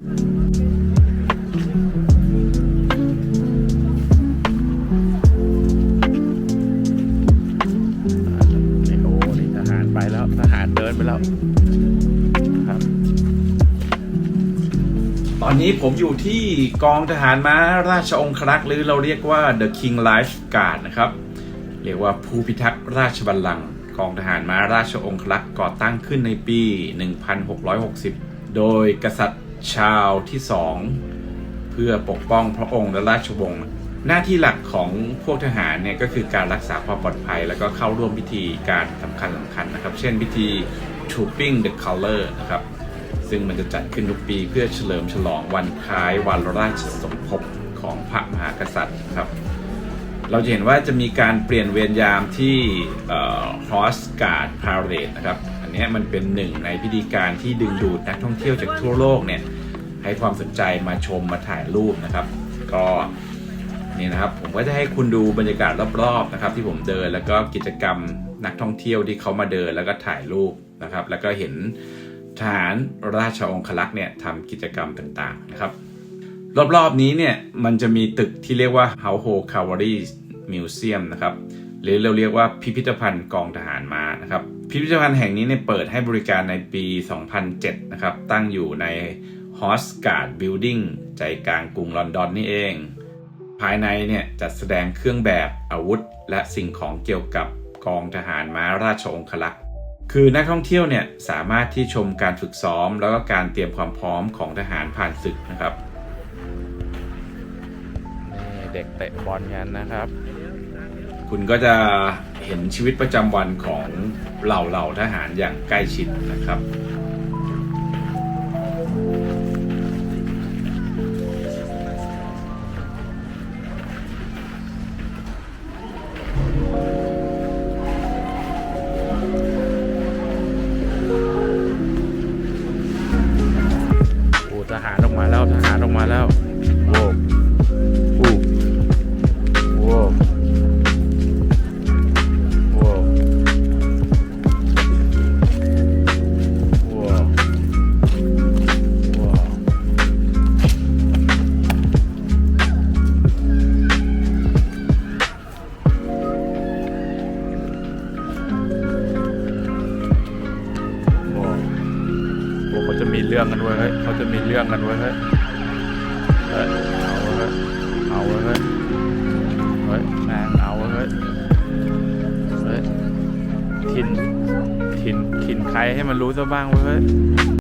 นี่โอ้นี่ทหารไปแล้ว ทหารเดินไปแล้วครับ ตอนนี้ผมอยู่ที่กองทหารม้าราชองครักษ์หรือเราเรียกว่า The King Life Guard นะครับ เรียกว่าผู้พิทักษ์ราชบัลลังก์กองทหารม้าราชองครักษ์ก่อตั้งขึ้นในปี 1660 โดยกษัตริย์ ชาวที่สองเพื่อปกป้องพระองค์และราชวงศ์หน้าที่หลักของพวกทหารเนี่ยก็คือการรักษาความปลอดภัย แล้วก็เข้าร่วมพิธีการสำคัญสำคัญนะครับ เช่นพิธี Trooping the Color นะครับ ซึ่งมันจะจัดขึ้นทุกปีเพื่อเฉลิมฉลองวันคล้ายวันราชสมภพของพระมหากษัตริย์ครับ เราจะเห็นว่าจะมีการเปลี่ยนเวรยามที่ฮอสการ์ดพา r a d e นะครับ นี้มันเป็นหนึ่งในพิธีการที่ดึงดูดนักท่องเที่ยวจากทั่วโลกเนี่ยให้ความสนใจมาชมมาถ่ายรูปนะครับ ก็นี่นะครับผมก็จะให้คุณดูบรรยากาศรอบๆนะครับ ที่ผมเดินแล้วก็กิจกรรมนักท่องเที่ยวที่เขามาเดินแล้วก็ถ่ายรูปนะครับ แล้วก็เห็นทหารราชองครักษ์เนี่ยทำกิจกรรมต่างๆนะครับ รอบๆนี้เนี่ยมันจะมีตึกที่เรียกว่า Household Cavalry Museum นะครับหรือเราเรียกว่าพิพิธภัณฑ์กองทหารม้านะครับ พิพิธภัณฑ์แห่งนี้เนี่ยเปิดให้บริการในปี 2007 นะครับ ตั้งอยู่ใน h o s g a r d Building ใจกลางกรุงลอนดอนนี่เอง ภายในเนี่ยจัดแสดงเครื่องแบบอาวุธ และสิ่งของเกี่ยวกับกองทหารม้าราชองครักษ์คือนักท่องเที่ยวเนี่ยสามารถที่ชมการฝึกซ้อม แล้วก็การเตรียมความพร้อมของทหารผ่านศึกนะครับนี่เด็กเตะบอลกันนะครับ คุณก็จะเห็นชีวิตประจำวันของเหล่าเหล่าทหารอย่างใกล้ชิดนะครับทหารออกมาแล้วทหารออกมาแล้ว จะมีเรื่องกันเว้ยเฮ้ยเขาจะมีเรื่องกันเว้ยเฮ้ยเอาเว้ยเอาเว้ยเฮ้ยเฮ้ยแม่งเอาเว้ยเฮ้ยเฮ้ยถิ่นถิ่นถิ่นใครให้มันรู้ซะบ้างเว้ย